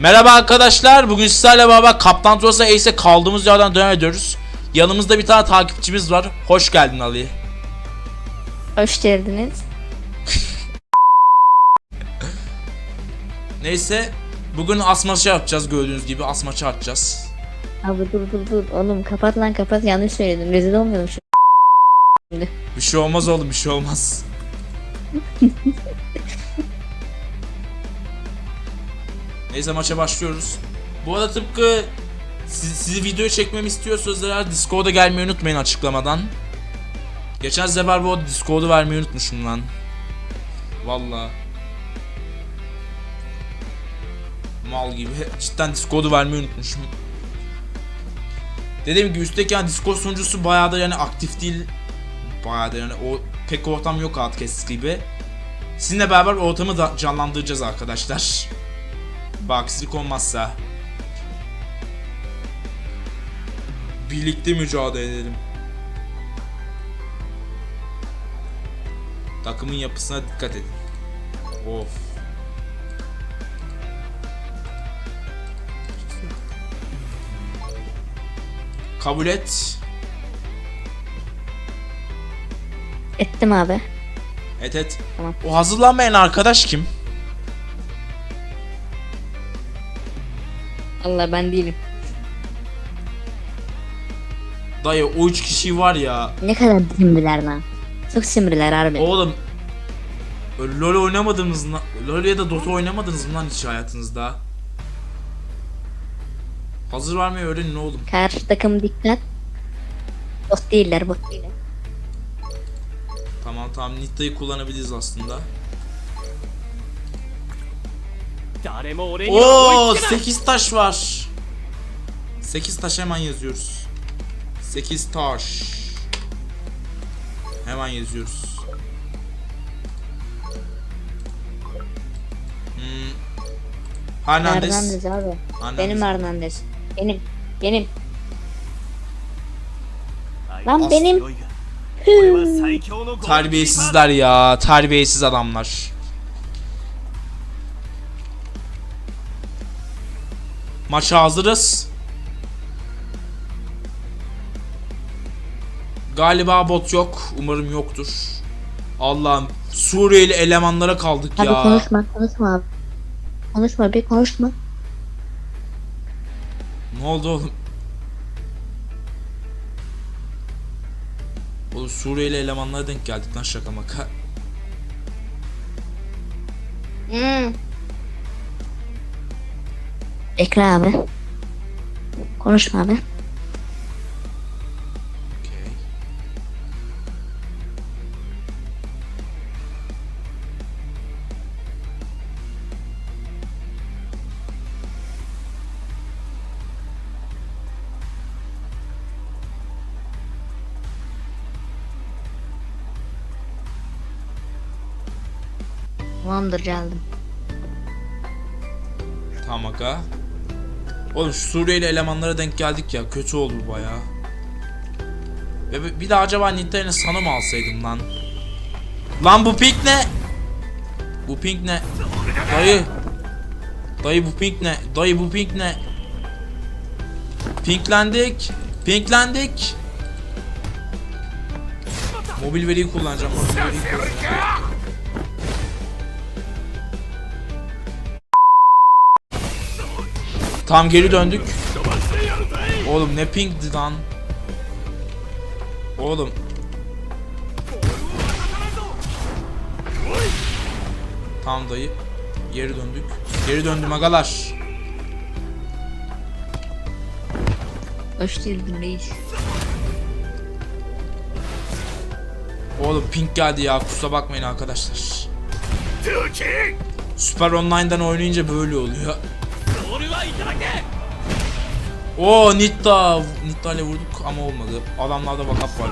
Merhaba arkadaşlar. Bugün sizlerle beraber Kaptan Trosa Ace'e kaldığımız yerden devam ediyoruz. Yanımızda bir tane takipçimiz var. Hoş geldin Ali. Hoş geldiniz. Neyse. Bugün asmaçı yapacağız gördüğünüz gibi. Asmaçı atacağız. Abi dur dur dur. Oğlum kapat lan kapat. Yanlış söyledim. Rezil olmayalım şu. Bir şey olmaz oğlum bir şey olmaz. Neyse maça başlıyoruz. Bu arada tıpkı siz, sizi video çekmemi istiyorsanız eğer Discord'a gelmeyi unutmayın açıklamadan. Geçen sefer bu Discord'u vermeyi unutmuşum lan. Valla. Mal gibi. Cidden Discord'u vermeyi unutmuşum. Dediğim gibi üstteki yani Discord sunucusu bayağı da yani aktif değil. Bayağı da yani o pek ortam yok artık eskisi gibi. Sizinle beraber ortamı da canlandıracağız arkadaşlar. Baksızlık olmazsa. Birlikte mücadele edelim. Takımın yapısına dikkat edin. Of. Kabul et. Ettim abi. Et et. Tamam. O hazırlanmayan arkadaş kim? Allah ben değilim. Dayı o üç kişi var ya. Ne kadar simriler lan. Çok simriler harbi. Oğlum LoL oynamadınız mı? LoL ya da Dota oynamadınız mı lan hiç hayatınızda? Hazır vermeyi öğrenin oğlum. Karşı takım dikkat. Bot değiller bot değiller. Tamam tamam Nitta'yı kullanabiliriz aslında. Oo 8 taş var. 8 taş hemen yazıyoruz. 8 taş. Hemen yazıyoruz. Hmm. Hernandez. Hernandez abi. Hernandez. Benim Hernandez. Benim. Benim. Lan benim. Terbiyesizler ya. Terbiyesiz adamlar. Maça hazırız. Galiba bot yok. Umarım yoktur. Allah'ım Suriyeli elemanlara kaldık Abi ya. konuşma konuşma abi. Konuşma bir konuşma. Ne oldu oğlum? Oğlum Suriyeli elemanlara denk geldik lan şaka maka. Hmm. Bekle abi. Konuşma abi. Tamamdır geldim. Oğlum şu Suriyeli elemanlara denk geldik ya. Kötü oldu baya. Ve bir- de acaba Nintendo sana mı alsaydım lan? Lan bu pink ne? Bu pink ne? Dayı. Dayı bu pink ne? Dayı bu pink ne? Pinklendik. Pinklendik. Mobil veriyi kullanacağım. Mobil veriyi kullanacağım. Tam geri döndük. Oğlum ne pinkti lan. Oğlum. Tam dayı. Geri döndük. Geri döndüm agalar. Hoş geldin reis. Oğlum pink geldi ya kusura bakmayın arkadaşlar. Süper Online'dan oynayınca böyle oluyor. Oo Nitta. Nitta ile vurduk ama olmadı. Adamlarda vakaf var.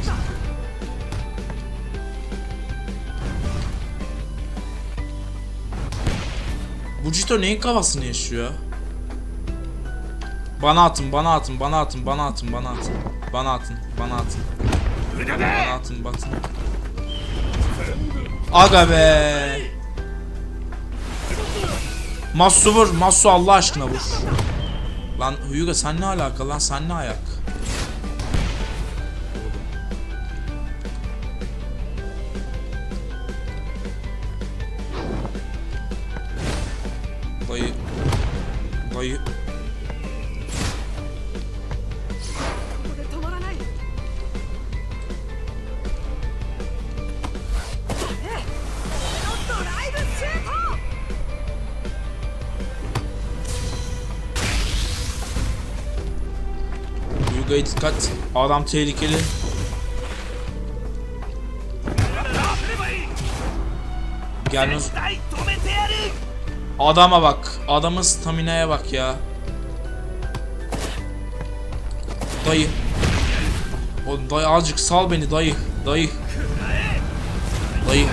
Vujito neyin kafasını yaşıyor? Bana atın, bana atın, bana atın, bana atın, bana atın. Bana atın, bana atın. Bana atın, batın. Aga be. Massu vur. Massu Allah aşkına vur. Lan Hyuga sen ne alaka lan? Sen ne ayak? Tolga'ya dikkat. Adam tehlikeli. Gelmez. Adama bak. Adamın stamina'ya bak ya. Dayı. O dayı azıcık sal beni dayı. Dayı. Dayı.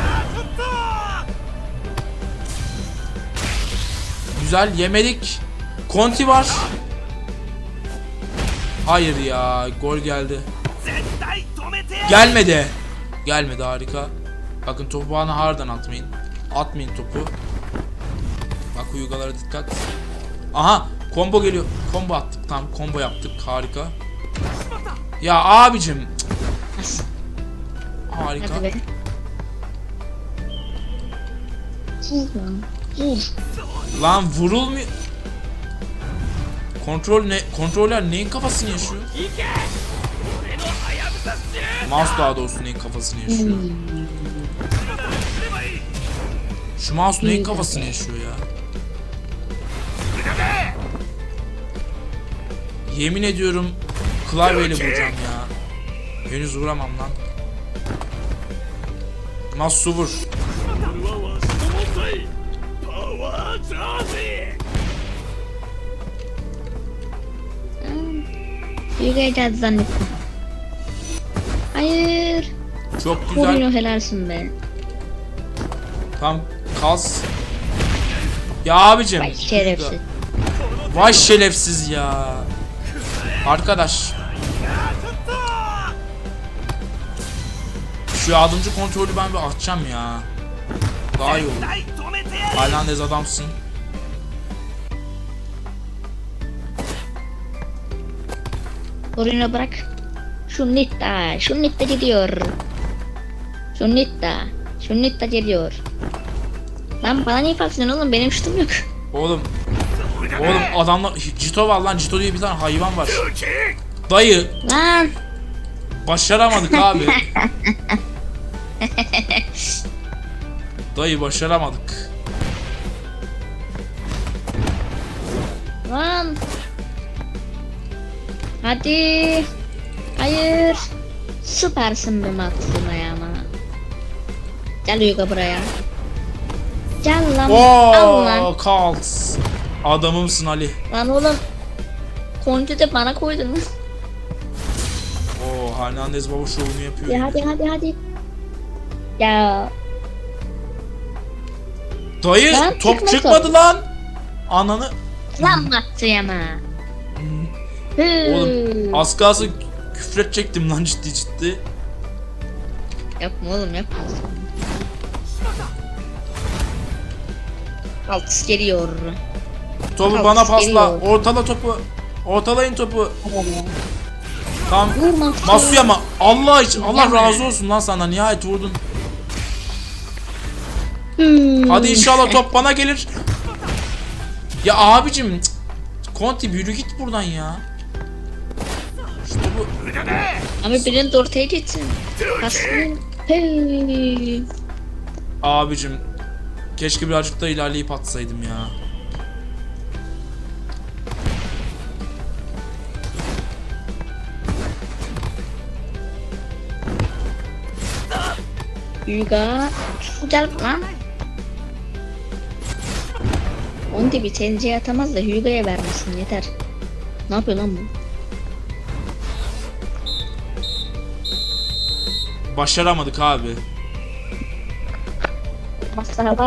Güzel yemedik. Konti var. Hayır ya gol geldi. Gelmedi. Gelmedi harika. Bakın topu bana haradan atmayın. Atmayın topu. Bak uygalara dikkat. Aha combo geliyor. Combo attık tam combo yaptık harika. Ya abicim. harika. Lan vurulmuyor. Kontrol ne? Kontroller neyin kafasını yaşıyor? Mouse daha doğrusu neyin kafasını yaşıyor? Şu mouse neyin kafasını yaşıyor ya? Yemin ediyorum klavyeyle vuracağım ya. Henüz vuramam lan. Mouse vur. Büyük zannettim. Hayır. Çok güzel. Mourinho helalsin be. Tam kas. Ya abicim. Vay şerefsiz. Vay şerefsiz ya. Arkadaş. Şu yardımcı kontrolü ben bir atacağım ya. Daha iyi olur. Hernandez adamsın. Morino bırak. Şu Nitta. Şu Nitta gidiyor. Şu Nitta. Şu Nitta geliyor. Lan bana niye faksın oğlum benim şutum yok. Oğlum. Oğlum adamlar Cito var lan Cito diye bir tane hayvan var. Dayı Lan. başaramadık abi. Dayı başaramadık. Lan. Hadi. Hayır. Süpersin be Matsuma ya ama. Gel Yuga buraya. Gel lan. Al lan. Oo, Kals. Adamımsın Ali. Lan oğlum. Koncu da bana koydun. Oo, Hernandez baba şovunu yapıyor. Ya hadi hadi hadi. Ya Dayı Lan top çıkma çıkmadı top. lan. Ananı. lan Matsuyama. Oğlum az kalsın küfredecektim lan ciddi ciddi. Yapma oğlum yapma. Altıs geliyor. Topu Al, bana pasla. geliyor. Ortala topu. Ortalayın topu. Tamam. Matsuyama. Masuyama Allah için Allah razı olsun lan sana nihayet vurdun. Hmm. Hadi inşallah top bana gelir. Ya abicim Conti yürü git buradan ya. Şu Abi birinin de ortaya. Kasın. Hey. abicim keşke birazcık da ilerleyip atsaydım ya. Yuga. Gel lan. Onu da bir tencereye atamaz da Hyuga'ya vermesin yeter. Ne yapıyor lan bu? Başaramadık abi.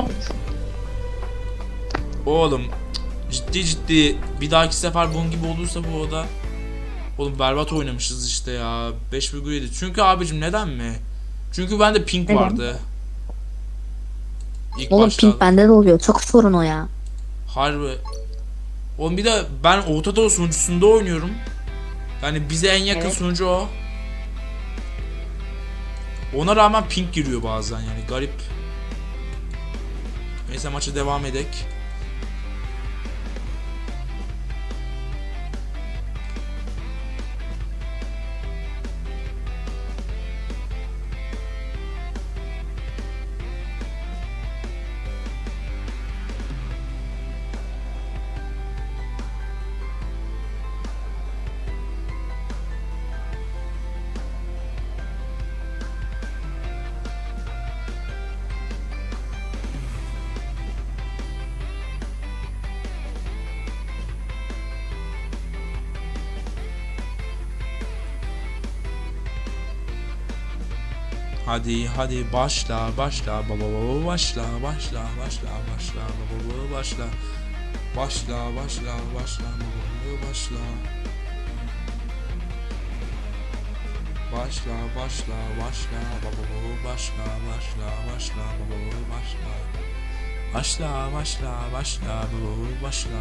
Mı? Oğlum ciddi ciddi bir dahaki sefer bunun gibi olursa bu oda Oğlum berbat oynamışız işte ya 5,7 Çünkü abicim neden mi? Çünkü bende pink Neden? vardı İlk Oğlum başta. pink bende de oluyor. Çok sorun o ya. Harbi. Oğlum bir de ben Orta Doğu sunucusunda oynuyorum. Yani bize en yakın Evet. sunucu o. Ona rağmen ping giriyor bazen yani garip. Neyse maça devam edek. Hadi hadi başla başla baba baba başla başla başla başla baba baba başla. Başla başla başla baba baba başla. Başla başla başla baba baba başla başla başla baba baba başla. Başla başla başla baba baba başla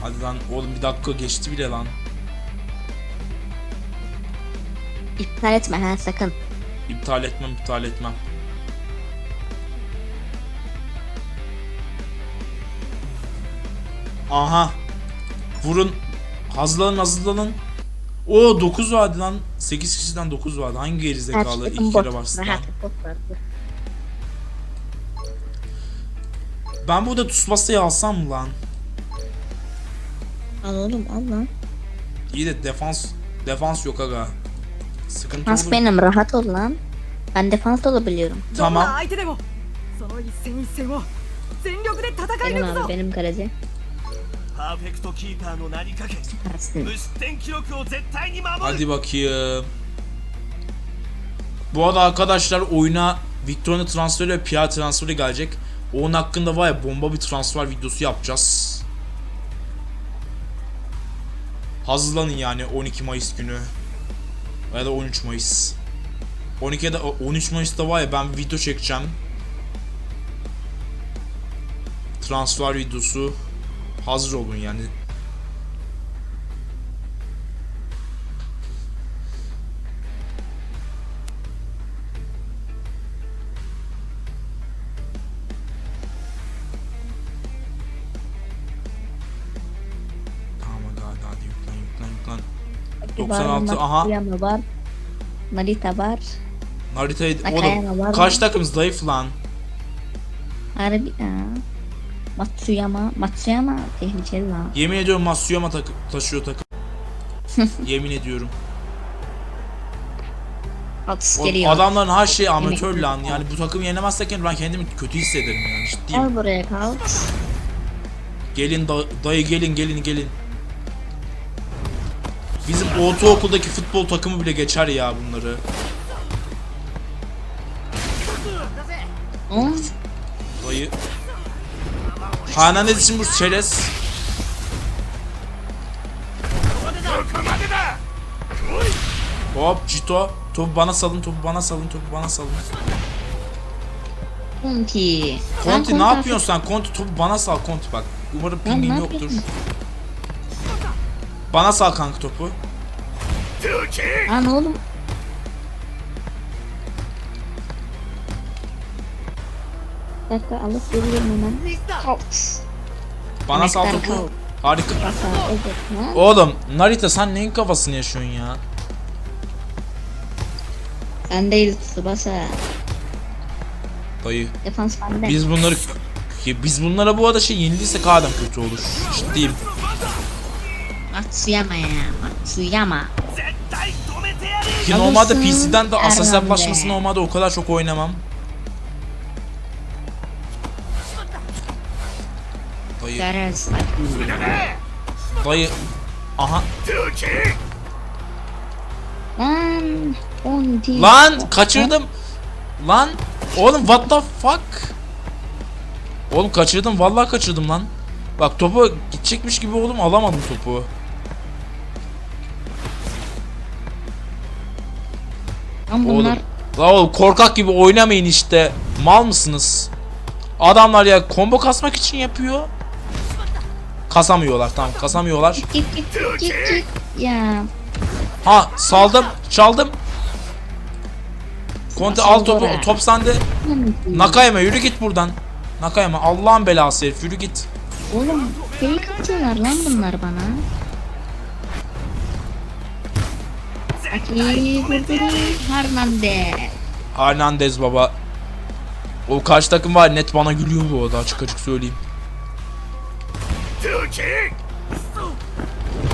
Hadi lan oğlum bir dakika geçti bile lan. İptal etme ha sakın. İptal etmem, iptal etmem. Aha. Vurun. Hazırlanın, hazırlanın. O 9 vardı lan. 8 kişiden 9 vardı. Hangi gerizekalı iki bot. kere bastı lan? Ben burada Tsubasa'yı alsam mı lan? Al oğlum al lan. İyi de defans defans yok aga. Sıkıntı Defans olur. benim rahat ol lan. Ben defans da olabiliyorum. どんな Tamam. 相手でもその一戦一戦を全力で戦い Benim 抜く abi ぞ benim kaleci. パーフェクトキーパーの名にかけ Süpersin. 無失点記録を絶対に守る Hadi bakayım. Bu arada arkadaşlar oyuna Victor'un transferi ve Pierre transferi gelecek. Onun hakkında var ya bomba bir transfer videosu yapacağız. Hazırlanın yani 12 Mayıs günü. Ya da 13 Mayıs. 12 ya da 13 Mayıs'ta var ya ben bir video çekeceğim. Transfer videosu. Hazır olun yani. 96 var, aha. Matsuyama var. Narita var. Narita'yı oğlum var kaç mı? takım zayıf lan. Harbi ya. Matsuyama, Matsuyama tehlikeli lan. Yemin ediyorum Matsuyama takı taşıyor takım. Yemin ediyorum. Atış geliyor. Adamların her şeyi amatör lan. Yani bu takımı yenemezsek ben kendimi kötü hissederim yani ciddiyim. Al buraya kalk. Gelin da dayı gelin gelin gelin. Bizim ortaokuldaki futbol takımı bile geçer ya bunları. Dayı. Hananez için bu çerez. Hop Cito. Topu bana salın, topu bana salın, topu bana salın. Konti. Konti ne yapıyorsun sen? Konti topu bana sal Konti bak. Umarım pingin yoktur. Yapayım? Bana sal kanka topu. Lan oğlum. Bir dakika alıp geliyorum hemen. Bana sal topu. Harika. Oğlum Narita sen neyin kafasını yaşıyorsun ya? Sen değil Tsubasa. Dayı. Defans bende. Biz bunları Ya biz bunlara bu arada şey yenildiysek adam kötü olur. Ciddiyim. Matsuyama ya. Matsuyama. 絶対止めてやる Ki normalde Alırsın, PC'den de asas Erman yaklaşması be. normalde o kadar çok oynamam. Dayı, Görürüz. dayı. Aha. ドキ Lan. Conti. Lan kaçırdım. Lan. Oğlum what the fuck? Oğlum kaçırdım vallahi kaçırdım lan. Bak topu gidecekmiş gibi oğlum alamadım topu. Lan bunlar La oğlum korkak gibi oynamayın işte. Mal mısınız? Adamlar ya combo kasmak için yapıyor. Kasamıyorlar tamam kasamıyorlar. Git git git git git. Ya. Ha saldım çaldım. Conte al topu top sende. Nakayama yürü git buradan. Nakayama Allah'ın belası herif yürü git. Oğlum fake atıyorlar lan bunlar bana. Vurdu. Hernandez. Hernandez baba. O karşı takım var net bana gülüyor bu arada açık açık söyleyeyim.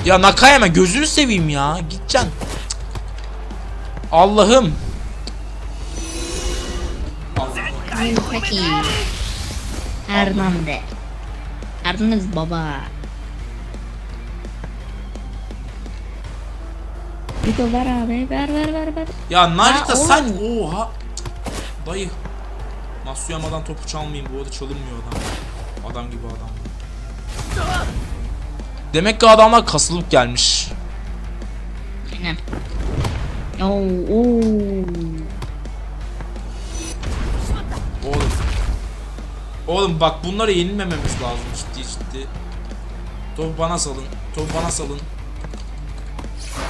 Ya Nakayama gözünü seveyim ya. Gideceksin. Allah'ım. Hernandez. Hernandez baba. Bir de ver abi ver ver ver ver. Ya Narita Ya sen oha. Dayı. Masuyama'dan topu çalmayayım bu arada çalınmıyor adam. Adam gibi adam. Demek ki adamlar kasılıp gelmiş. Aynen. Oo, oo. Oğlum. Oğlum bak bunlara yenilmememiz lazım ciddi ciddi. Topu bana salın. Topu bana salın.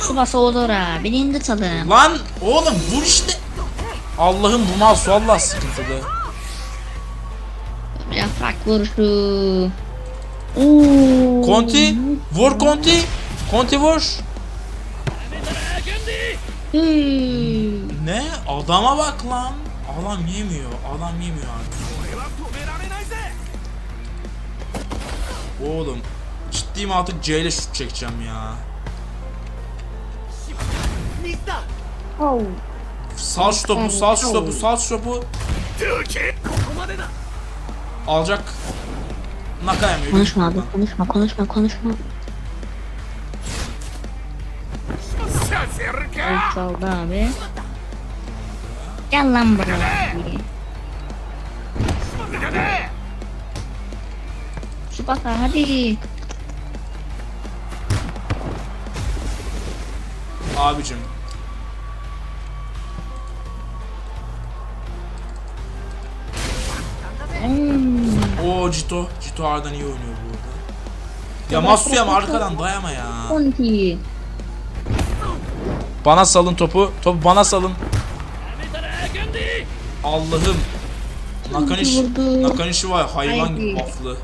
Şu basa olur ha. Beni indirtalım. Lan oğlum vur işte. Allah'ım bu mouse valla sıkıntılı. Yaprak vuruşu. Oo. Conti vur Conti. Conti vur. Hmm. Ne? Adama bak lan. Adam yemiyor. Adam yemiyor artık. Oğlum ciddiyim artık C ile şut çekeceğim ya. Sağ stopu, sağ stopu, sağ stopu. Alacak. Nakayamıyor. Konuşma abi, konuşma, konuşma, konuşma. El çaldı abi. Gel lan buraya. Subasa hadi. Abicim Oo Cito. Cito A'dan iyi oynuyor bu arada. Ya Matsuya ama arkadan dayama ya. Konti. Bana salın topu. Topu bana salın. Allah'ım. Nakanishi, Nakanishi var hayvan gibi bufflı.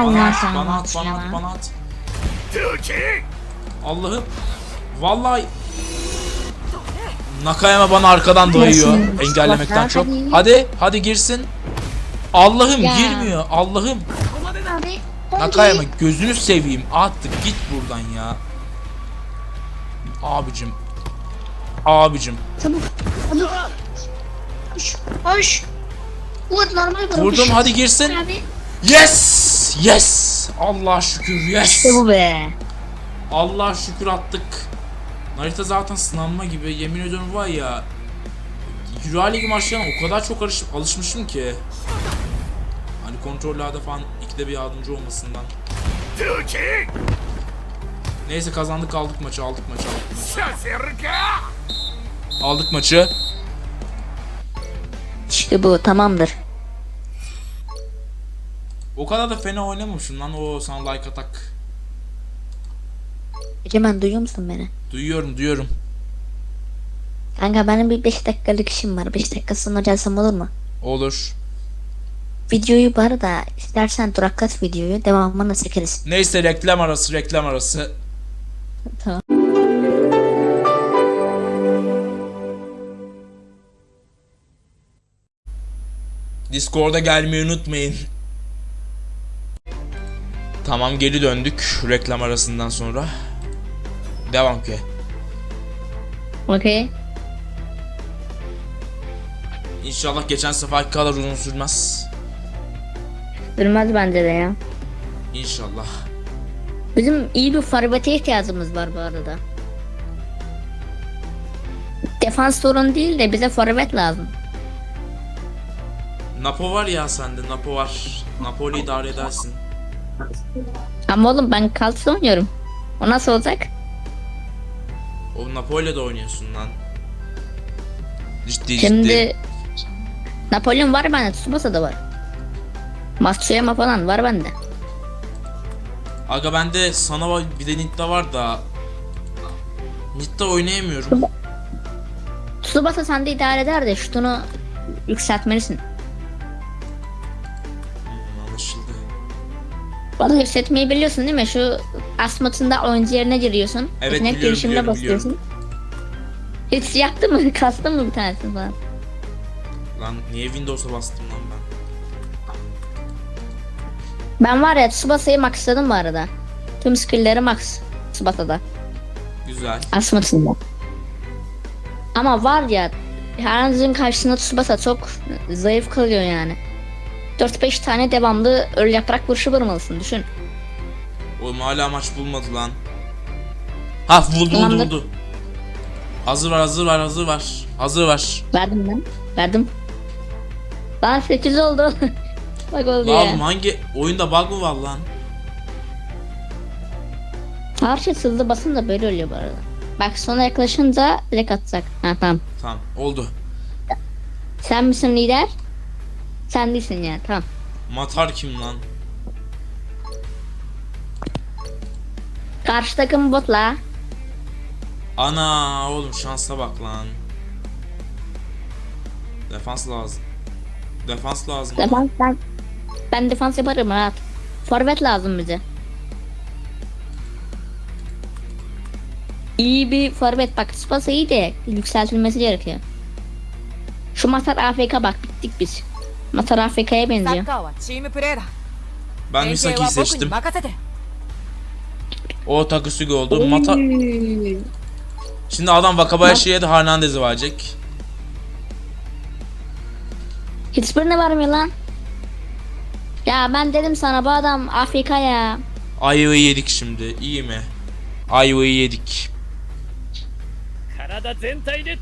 Allah sana bana at, bana at, bana at. Allah'ım. Vallahi Nakayama bana arkadan dayıyor engellemekten çok. Hadi. Hadi girsin. Allah'ım girmiyor. Allah'ım. Nakayama gözünü seveyim. Attık git buradan ya. Abicim. Abicim. Çabuk. Çabuk. Koş. Koş. Vur normal vur. Vurdum koş. hadi girsin. Yes! Yes! Allah şükür yes! İşte bu be. Allah şükür attık. Narita zaten sınanma gibi. Yemin ediyorum var ya. Euro Ligi maçlarına o kadar çok alışmışım ki. Hani kontrollerde falan ikide bir yardımcı olmasından. Neyse kazandık aldık maçı aldık maçı aldık maçı. Aldık maçı. İşte bu tamamdır. O kadar da fena oynamamışım lan o sana like atak. Egemen duyuyor musun beni? Duyuyorum duyuyorum. Kanka benim bir 5 dakikalık işim var. 5 dakika sonra gelsem olur mu? Olur. Videoyu bu arada istersen duraklat videoyu devamını çekeriz. Neyse reklam arası reklam arası. Tamam. Discord'a gelmeyi unutmayın. Tamam geri döndük reklam arasından sonra. Devam ki. Okey. İnşallah geçen seferki kadar uzun sürmez. Sürmez bence de ya. İnşallah. Bizim iyi bir forvete ihtiyacımız var bu arada. Defans sorun değil de bize forvet lazım. Napo var ya sende Napo var. Napoli idare edersin. Ama oğlum ben kalsın oynuyorum. O nasıl olacak? O Napoli'yle de oynuyorsun lan. Ciddi ciddi. Şimdi Napolyon var bende, Tsubasa da var. Matsuyama falan var bende. Aga bende sana var bir de Nitta var da Nitta oynayamıyorum. Tsubasa sende idare eder de şutunu yükseltmelisin. Bana yükseltmeyi biliyorsun değil mi? Şu asmatında oyuncu yerine giriyorsun. Evet, Yetenek biliyorum, gelişimine biliyorum, basıyorsun. Hiç yaktı mı? Kastın mı bir tanesini falan? Lan niye Windows'a bastım lan ben? Ben var ya Tsubasa'yı maxladım bu arada. Tüm skill'leri max Tsubasa'da. Güzel. Asmatında. Ama var ya herhangi karşısında Tsubasa çok zayıf kalıyor yani. 4-5 tane devamlı öl yaprak vuruşu vurmalısın düşün. Oğlum hala maç bulmadı lan. Ha buldu buldu Tamamdır. buldu. Hazır var hazır var hazır var. Hazır var. Verdim ben. Verdim. Lan 8 oldu. Bak oldu Lan ya. oğlum hangi oyunda bug mı var lan? Her şey hızlı basın da böyle oluyor bu arada. Bak sona yaklaşınca direkt atacak. Ha tamam. Tamam oldu. Sen misin lider? Sen değilsin ya tamam. Matar kim lan? Karşı takım botla. Ana oğlum şansa bak lan. Defans lazım. Defans lazım. Defans ben. Ben defans yaparım rahat. Forvet lazım bize. İyi bir forvet bak Spasa iyi de yükseltilmesi gerekiyor. Şu Matar AFK bak bittik biz. Matar Afrika'ya benziyor. Ben Misaki seçtim. O Takusugi oldu. Mata... Şimdi adam Wakabayashi'ye de Hernandez'i verecek. Hiçbirine varmıyor lan. Ya ben dedim sana bu adam Afrika ya. Ayvayı yedik şimdi. İyi mi? Ayvayı yedik.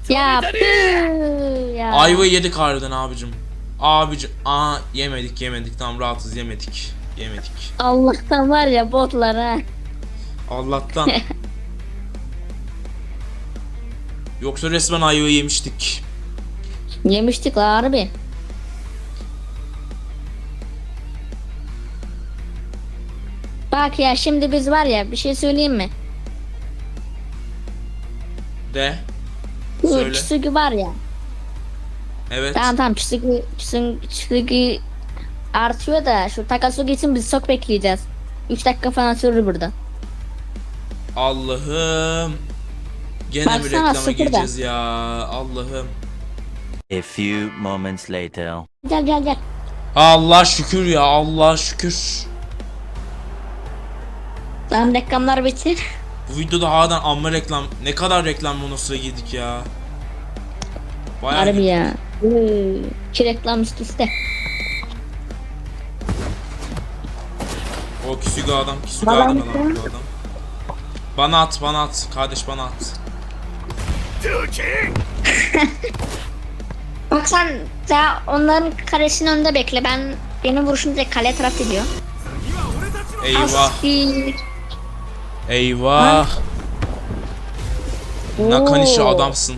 Ya, püü, ya. Ayvayı yedik harbiden abicim. Abicim. Aa yemedik yemedik. Tamam rahatız yemedik. Yemedik. Allah'tan var ya botlar ha. Allah'tan. Yoksa resmen ayvayı yemiştik. Yemiştik la harbi. Bak ya şimdi biz var ya bir şey söyleyeyim mi? De. Söyle. Çisugi var ya. Evet. Tamam tamam Çisugi, Çisugi, Çisugi artıyor da şu Takasugi için biz çok bekleyeceğiz. 3 dakika falan sürür burada. Allah'ım. Gene Baksana, reklama sıfır da. gireceğiz ya? Allah'ım. A few moments later. Gel gel gel. Allah şükür ya Allah şükür. Tamam reklamlar bitti. Bu videoda harbiden amma reklam. Ne kadar reklam monosuna girdik ya. Bayağı Harbi ya. İki reklam. O küsük adam, küsük Bana adam, adam, adam. Bana at, bana at. Kardeş bana at. Bak sen daha onların karesinin önünde bekle. Ben benim vuruşum direkt kaleye taraf ediyor. Eyvah. Asfik. Eyvah. Nakanishi adamsın.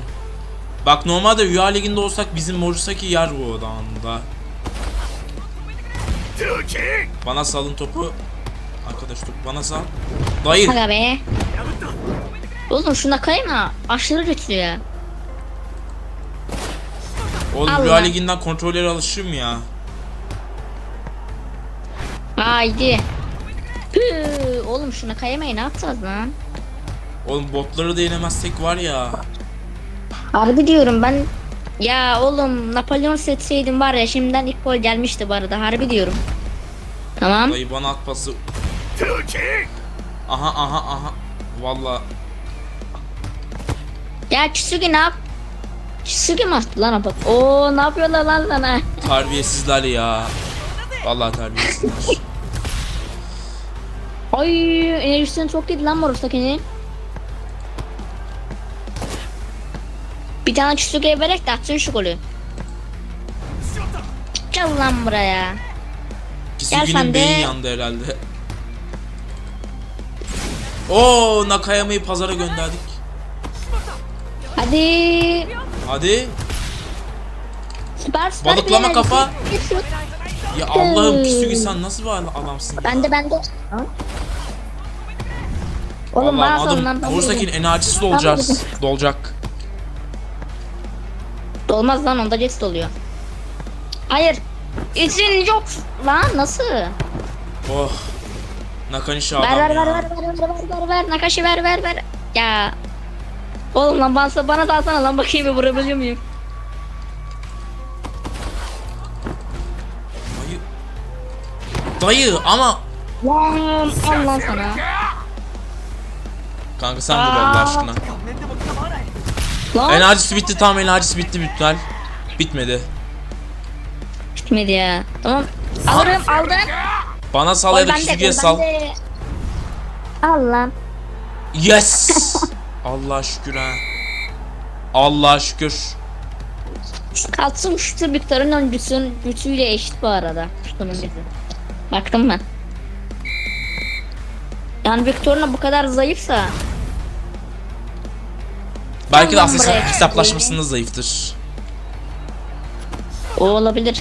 Bak normalde Rüya Ligi'nde olsak bizim Morisaki yer bu キ Bana salın topu. Arkadaş topu bana sal. Dayı. Aga be. Oğlum şu Nakayama aşırı güçlü ya. Oğlum Allah. Rüya Ligi'nden kontrollere alışırım ya. Haydi. Püh, oğlum şu Nakayama'yı ne yapacağız lan? Oğlum botları da yenemezsek var ya. Harbi diyorum ben. Ya oğlum Napolyon seçseydim var ya şimdiden ilk gol gelmişti bu arada harbi diyorum. Tamam. Dayı bana at Aha aha aha. Valla Ya Kisugi ne yap? Kisugi mi attı lan bak? Oo ne yapıyorlar lan sana? terbiyesizler ya. Vallahi terbiyesizler. Ay enerjisini çok iyi lan Moros'takinin. Bir tane Kisugi'ye vererek de atsın şu golü. Gel lan buraya. Gel sen de. yandı herhalde. Oo Nakayama'yı pazara gönderdik. Hadi. Hadi. Süper süper. Balıklama kafa. Ya Allah'ım Kisugi sen nasıl bir adamsın ya. Bende bende. Oğlum bana Allah'ım salın lan. ben enerjisi dolacağız. Dolacak. Dolmaz lan onda jest oluyor. Hayır. İzin yok. Lan nasıl? Oh. Nakanishi Ver adam ver ver ya. ver ver ver ver ver ver Nakashi ver ver ver. Ya. Oğlum lan bana, bana salsana lan bakayım bir vurabiliyor muyum? Dayı. Dayı ama Lan al lan sana. Kanka sen vur Allah aşkına. Lan Enerjisi bitti tam enerjisi bitti bütler. Bitmedi. bitmedi ya. Tamam. Alırım aldım. Bana sal Gol ya da bende, sal. bende. Al lan. Yes. Allah şükür ha. Allah şükür. Kalsın şu Victor'un öncüsünün gücüyle eşit bu arada. Şunun gücü. Baktım ben. Yani Victor'un bu kadar zayıfsa Belki de buraya. hesaplaşmasında zayıftır. o olabilir.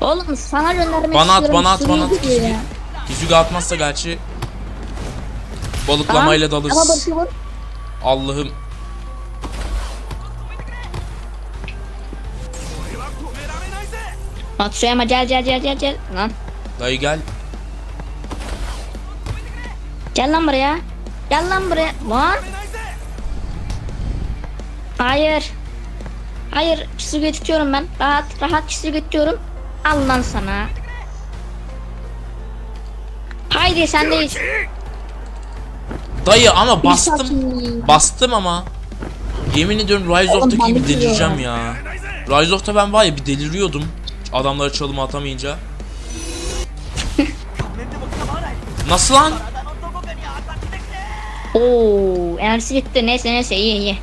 Oğlum sana göndermek Bana at, istiyorum. bana at, bana at. Sürüyor gidiyor ya. Kisugi atmazsa gerçi balıklamayla Tamam, dalırız. Ama bakıyorum. Allah'ım. Matsuyama gel gel gel gel gel. Lan. Dayı gel. Gel lan buraya. Gel lan buraya. Lan. Hayır. Hayır. Kisugi tutuyorum ben. Rahat rahat kisugi tutuyorum. Al lan sana. Haydi sendeyiz. Dayı ama bastım. Bastım ama. Yemin ediyorum Rise of'taki ben gibi delireceğim ya. Rise of'ta ben var ya bir deliriyordum. Adamlara çalımı atamayınca. Nasıl lan? Oo, enerjisi bitti. Neyse neyse iyi iyi.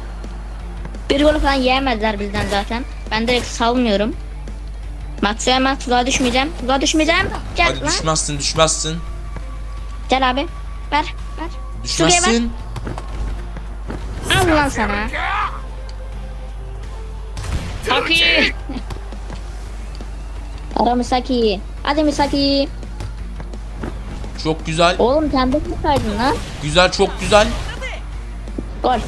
Bir gol falan yiyemezler bizden zaten. Ben direkt salmıyorum. Matsuyama tuzağa düşmeyeceğim. Tuzağa düşmeyeceğim. Gel Hadi lan. düşmezsin düşmezsin. Gel abi. Ver ver. Düşmezsin. Al lan sana. Saki. Ara Misaki. Hadi Misaki. Çok güzel. Oğlum mi kaydın lan? Güzel çok güzel. Gol.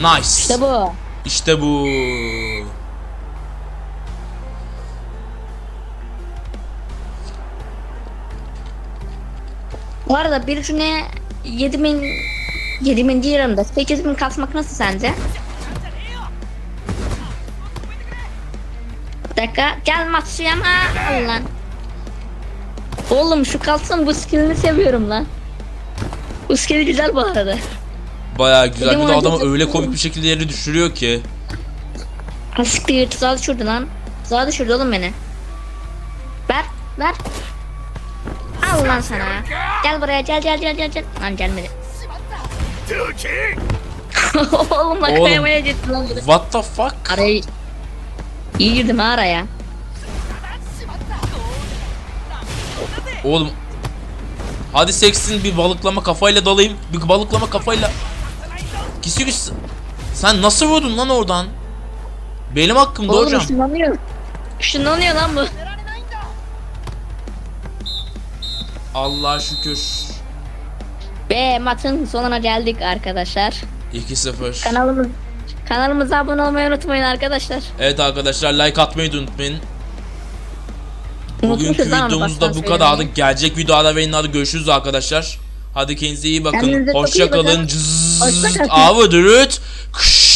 Nice. İşte bu. İşte bu. Bu arada bir cümle 7000 7000 liramda 8000 kasmak nasıl sence? Bir dakika gel Matsuyama lan. Oğlum şu kalsın bu skillini seviyorum lan. Bu skill güzel bu arada. Baya güzel. Benim Bir de adamı öyle komik bir şekilde yere düşürüyor ki. Asiktir tuzağa düşürdü lan. Tuzağa düşürdü oğlum beni. Ver ver. Al lan sana. Gel buraya gel gel gel gel. gel. Lan gelmedi. oğlum Oğlum. kayamaya gitti lan. biri. What the fuck? Araya iyi girdim ha araya. Oğlum. Hadi seksin bir balıklama kafayla dalayım. Bir balıklama kafayla. Kisugi sen nasıl vurdun lan oradan? Benim hakkımda Oğlum hocam. ışınlanıyor. Işınlanıyor lan bu. Allah şükür. Ve maçın sonuna geldik arkadaşlar. 2-0. Kanalımız kanalımıza abone olmayı unutmayın arkadaşlar. Evet arkadaşlar like atmayı da unutmayın. Bugünkü videomuzda baştan bu kadardı. Gelecek videoda ve görüşürüz arkadaşlar. Hadi kendinize iyi bakın. Hoşça kalın. Hoşça kalın. Avı dürüt. Kış.